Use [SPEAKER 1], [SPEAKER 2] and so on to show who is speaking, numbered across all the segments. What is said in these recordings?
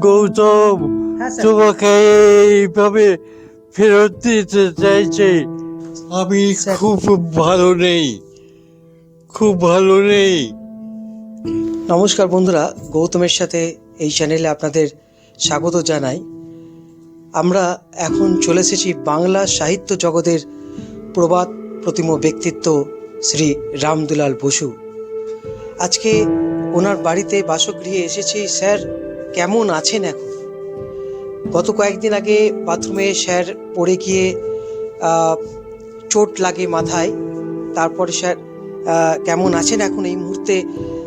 [SPEAKER 1] গৌতম
[SPEAKER 2] হ্যাঁ
[SPEAKER 1] তোমাকে এইভাবে ফেরত দিতে চাইছে। আমি। খুব ভালো নেই খুব ভালো নেই।
[SPEAKER 2] নমস্কার বন্ধুরা গৌতমের সাথে এই চ্যানেলে আপনাদের স্বাগত জানাই। আমরা এখন চলে এসেছি বাংলা সাহিত্য জগতের প্রবাদ প্রতিম ব্যক্তিত্ব শ্রী রামদুলাল বসু। আজকে ওনার বাড়িতে বাসগৃহে এসেছি স্যার। কেমন আছেন এখন? গত কয়েকদিন আগে বাথরুমে স্যার পড়ে গিয়ে চোট লাগে মাথায়। তারপরে স্যার কেমন আছেন এখন? এই মুহূর্তে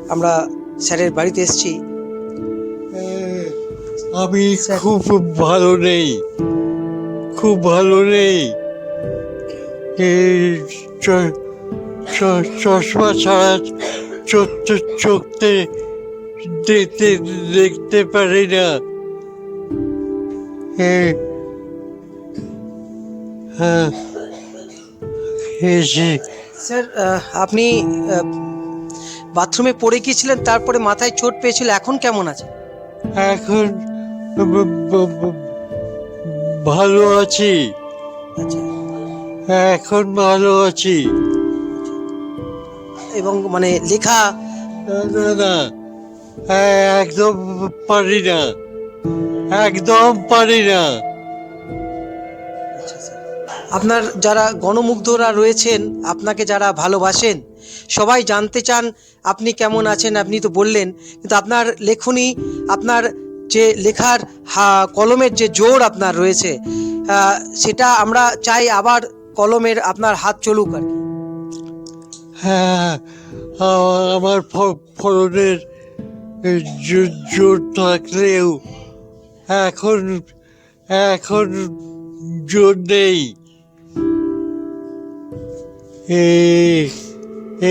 [SPEAKER 2] আমরা স্যারের বাড়িতে এসেছি।
[SPEAKER 1] আমি খুব ভালো নেই। খুব ভালো নেই। চশমা ছাড়া চোখ- চোখতে দেখতে দেখতে পারি না। হ্যাঁ। হ্যাঁ।
[SPEAKER 2] স্যার আপনি বাথরুমে পড়ে গিয়েছিলেন তারপরে মাথায় চোট পেয়েছিল এখন কেমন আছে?
[SPEAKER 1] এখন ভালো আছি।
[SPEAKER 2] আচ্ছা।
[SPEAKER 1] এখন ভালো আছি।
[SPEAKER 2] এবং মানে লেখা
[SPEAKER 1] না না। একদম পারি না। একদম পারি না।
[SPEAKER 2] আচ্ছা, আপনার যারা গণমুগ্ধরা রয়েছেন আপনাকে যারা ভালোবাসেন সবাই জানতে চান আপনি কেমন আছেন আপনি তো বললেন কিন্তু আপনার লেখনী আপনার যে লেখার কলমের যে জোর আপনার রয়েছে সেটা আমরা চাই আবার কলমের আপনার হাত চলুক আর কি।
[SPEAKER 1] হ্যাঁ আমার ফ- ফলনের জো- জোর থাকলেও এখন এখন জোর নেই।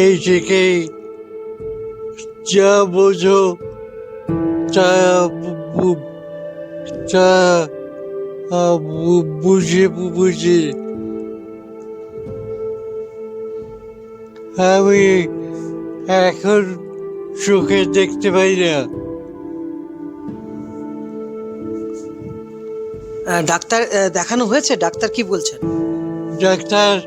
[SPEAKER 1] এই থেকে যা বোঝো তা তা বুঝে বুঝে। আমি এখন চোখে দেখতে পাই না।
[SPEAKER 2] ডাক্তার দেখানো হয়েছে? ডাক্তার কি বলছেন?
[SPEAKER 1] ডাক্তার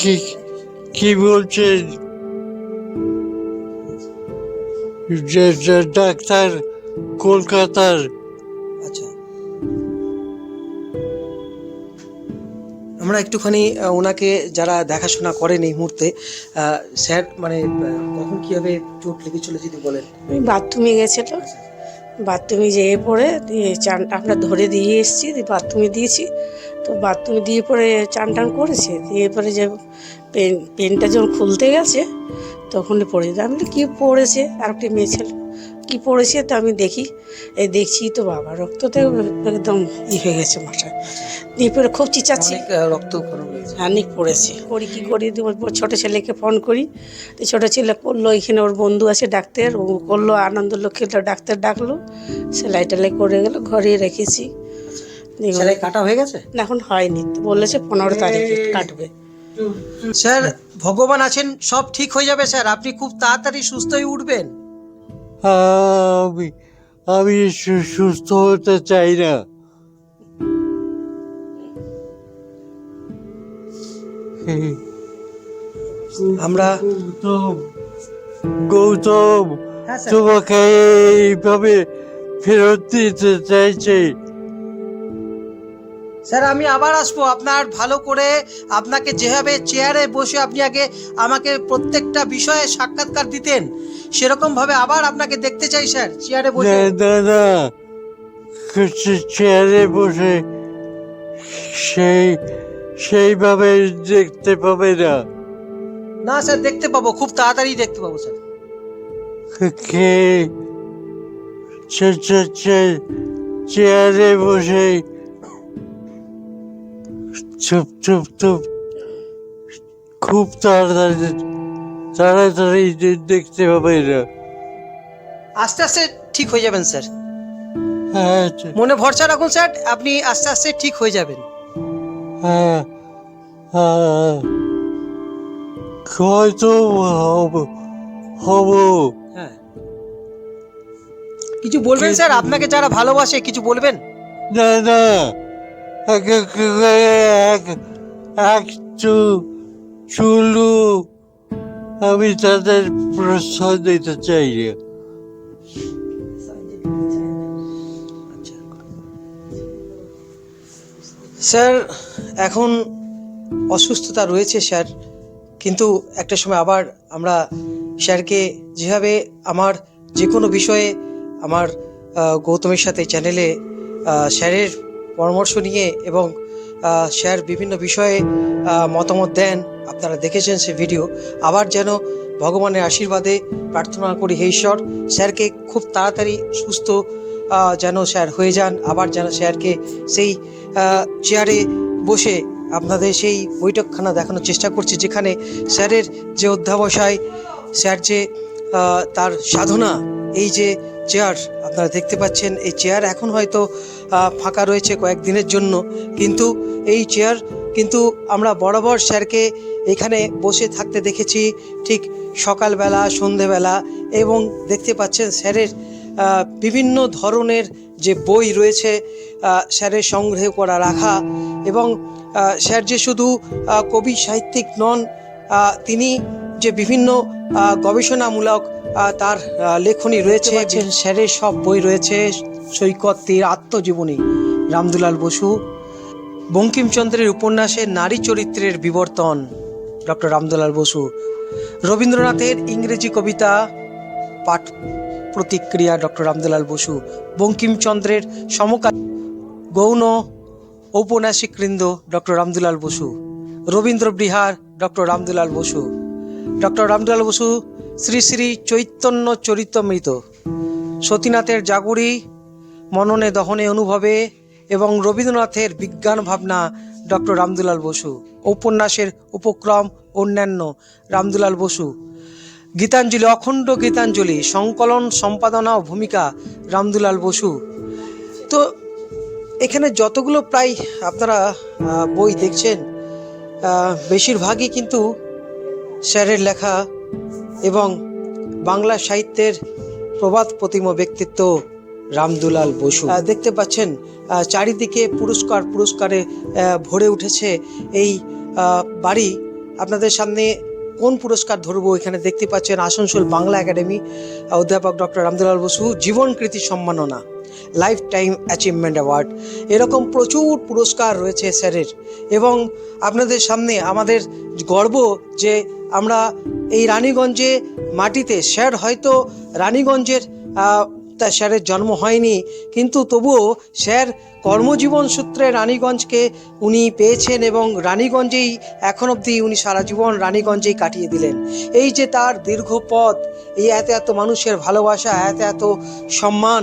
[SPEAKER 1] কি- বলছেন? ডাক্তার কলকাতার
[SPEAKER 2] আমরা একটুখানি ওনাকে যারা দেখাশোনা করেন এই মুহূর্তে স্যার মানে কখন কীভাবে চোট লেগেছিল যদি বলেন?
[SPEAKER 3] বাথরুমে গেছিল। বাথরুমে যেয়ে পড়ে, দিয়ে চান, আমরা ধরে দিয়ে এসেছি, দিয়ে বাথরুমে দিয়েছি। তো বাথরুমে দিয়ে পরে চান টান করেছে, দিয়ে পরে যে পেন, পেনটা যখন খুলতে গেছে, তখন পড়ে আমি কি পড়েছে? আর একটি মেয়ে ছিল কী পড়েছে তো আমি দেখি। এই দেখছি তো বাবা রক্ততে একদম ই হয়ে গেছে মাথায়। দিয়ে পরে খুব চিচাচ্ছি।
[SPEAKER 2] রক্ত
[SPEAKER 3] অনেক পড়েছে। করি কি করি ছোটো ছেলেকে ফোন করি। তো ছোটো ছেলে করল এখানে ওর বন্ধু আছে ডাক্তার ও করল আনন্দ লক্ষ্মী ডাক্তার ডাকলো। সেলাই টেলাই করে গেল ঘরে রেখেছি।
[SPEAKER 2] সেলাই কাটা হয়ে গেছে?
[SPEAKER 3] না, এখন হয়নি। বলেছে পনেরো তারিখে কাটবে।
[SPEAKER 2] স্যার ভগবান আছেন সব ঠিক হয়ে যাবে স্যার। আপনি খুব তাড়াতাড়ি সুস্থ হয়ে উঠবেন।
[SPEAKER 1] আমি আমি সুস্থ হতে চাই না।
[SPEAKER 2] আমরা
[SPEAKER 1] গৌতম গৌতম
[SPEAKER 2] হ্যাঁ
[SPEAKER 1] তোমাকে এইভাবে ফেরত দিতে চাইছে।
[SPEAKER 2] স্যার আমি আবার আসব। আপনার ভালো করে আপনাকে যেভাবে চেয়ারে বসে আপনি আগে আমাকে প্রত্যেকটা বিষয়ে সাক্ষাৎকার দিতেন সেরকম ভাবে আবার আপনাকে দেখতে চাই স্যার চেয়ারে বসে।
[SPEAKER 1] দাদা চেয়ারে বসে সেই সেইভাবে দেখতে পাবে না।
[SPEAKER 2] না স্যার দেখতে পাবো খুব তাড়াতাড়ি দেখতে পাবো স্যার।
[SPEAKER 1] কে? চেয়ারে বসে চুপ চুপ চুপ। খুব তাড়াতাড়ি তাড়াতাড়ি দেখতে পাবে না
[SPEAKER 2] আস্তে আস্তে ঠিক হয়ে যাবেন স্যার।
[SPEAKER 1] হ্যাঁ
[SPEAKER 2] মনে ভরসা রাখুন স্যার আপনি আস্তে আস্তে ঠিক হয়ে যাবেন।
[SPEAKER 1] হ্যাঁ হ্যাঁ। হয়তো হব হব।
[SPEAKER 2] হ্যাঁ। কিছু বলবেন স্যার? আপনাকে যারা ভালোবাসে কিছু বলবেন?
[SPEAKER 1] না না। এক এক চুলু। আমি তাদের প্রশ্রয় দিতে চাই
[SPEAKER 2] স্যার, এখন অসুস্থতা রয়েছে, স্যার। কিন্তু একটা সময় আবার আমরা, স্যারকে যেভাবে আমার যে কোনো বিষয়ে আমার গৌতমের সাথে চ্যানেলে স্যারের পরামর্শ নিয়ে এবং স্যার বিভিন্ন বিষয়ে মতামত দেন। আপনারা দেখেছেন সে ভিডিও। আবার যেন ভগবানের আশীর্বাদে প্রার্থনা করি, হে ঈশ্বর, স্যারকে খুব তাড়াতাড়ি সুস্থ যেন স্যার হয়ে যান। আবার যেন স্যারকে সেই চেয়ারে বসে আপনাদের সেই বৈঠকখানা দেখানোর চেষ্টা করছি, যেখানে স্যারের যে অধ্যাবসায়, স্যার যে তার সাধনা, এই যে চেয়ার, আপনারা দেখতে পাচ্ছেন, এই চেয়ার এখন হয়তো ফাঁকা রয়েছে কয়েকদিনের জন্য। কিন্তু এই চেয়ার কিন্তু আমরা বরাবর স্যারকে এখানে বসে থাকতে দেখেছি, ঠিক সকালবেলা, সন্ধেবেলা, এবং দেখতে পাচ্ছেন স্যারের বিভিন্ন ধরনের যে বই রয়েছে স্যারের সংগ্রহ করা রাখা, এবং স্যার যে শুধু কবি, সাহিত্যিক নন তিনি যে বিভিন্ন গবেষণামূলক তার লেখনী রয়েছে স্যারের সব বই রয়েছে সৈকত তীর আত্মজীবনী রামদুলাল বসু বঙ্কিমচন্দ্রের উপন্যাসে নারী চরিত্রের বিবর্তন ডক্টর রামদুলাল বসু রবীন্দ্রনাথের ইংরেজি কবিতা পাঠ প্রতিক্রিয়া ডক্টর রামদুলাল বসু বঙ্কিমচন্দ্রের সমকাল গৌণ ঔপন্যাসিকবৃন্দ doctor Ramdulal Basu Rabindra Bihar doctor Ramdulal Basu. Doctor Ramdulal Basu, Shri Shri Chaitanya Charitamrita. সতীনাথের জাগুরি, মননে দহনে অনুভবে এবং রবীন্দ্রনাথের বিজ্ঞান ভাবনা ডক্টর রামদুলাল বসু। উপন্যাসের উপক্রম অন্যান্য রামদুলাল বসু। গীতাঞ্জলি, অখণ্ড গীতাঞ্জলি, সংকলন, সম্পাদনা ও ভূমিকা রামদুলাল বসু। তো এখানে যতগুলো প্রায় আপনারা বই দেখছেন বেশিরভাগই কিন্তু স্যারের লেখা এবং বাংলা সাহিত্যের প্রবাদ প্রতিম ব্যক্তিত্ব রামদুলাল বসু। দেখতে পাচ্ছেন চারিদিকে পুরস্কার পুরস্কারে ভরে উঠেছে এই বাড়ি। আপনাদের সামনে কোন পুরস্কার ধরবো এখানে দেখতে পাচ্ছেন আসানসোল বাংলা একাডেমি অধ্যাপক ডক্টর রামদুলাল বসু জীবন কৃতি সম্মাননা লাইফ টাইম অ্যাচিভমেন্ট অ্যাওয়ার্ড। এরকম প্রচুর পুরস্কার রয়েছে স্যারের। এবং আপনাদের সামনে আমাদের গর্ব যে আমরা এই রানীগঞ্জে মাটিতে স্যার হয়তো রানীগঞ্জের তা স্যারের জন্ম হয়নি, কিন্তু তবুও স্যার কর্মজীবন সূত্রে রানীগঞ্জকে উনি পেয়েছেন এবং রানীগঞ্জেই এখন অবধি উনি সারা জীবন রানীগঞ্জেই কাটিয়ে দিলেন। এই যে তার দীর্ঘ পথ, এই এত এত মানুষের ভালোবাসা, এত এত সম্মান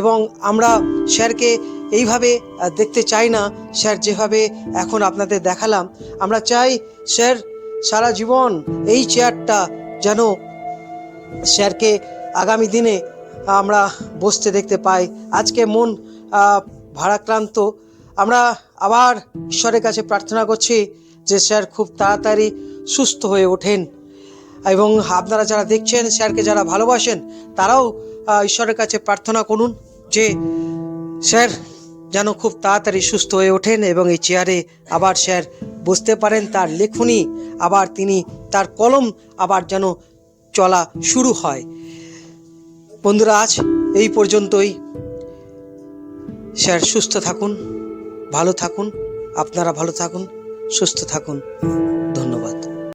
[SPEAKER 2] এবং আমরা স্যারকে এইভাবে দেখতে চাই না স্যার যেভাবে এখন আপনাদের দেখালাম, আমরা চাই স্যার সারা জীবন এই চেয়ারটা যেন স্যারকে আগামী দিনে আমরা বসতে দেখতে পাই। আজকে মন ভারাক্রান্ত। আমরা আবার ঈশ্বরের কাছে প্রার্থনা করছি যে স্যার খুব তাড়াতাড়ি সুস্থ হয়ে ওঠেন। এবং আপনারা যারা দেখছেন, স্যারকে যারা ভালোবাসেন, তারাও ঈশ্বরের কাছে প্রার্থনা করুন যে, স্যার যেন খুব তাড়াতাড়ি সুস্থ হয়ে ওঠেন এবং এই চেয়ারে আবার স্যার বসতে পারেন তার লেখনী, আবার তিনি তার কলম আবার যেন চলা শুরু হয়। বন্ধুরা, আজ এই পর্যন্তই। স্যার, সুস্থ থাকুন, ভালো থাকুন, আপনারা ভালো থাকুন, সুস্থ থাকুন।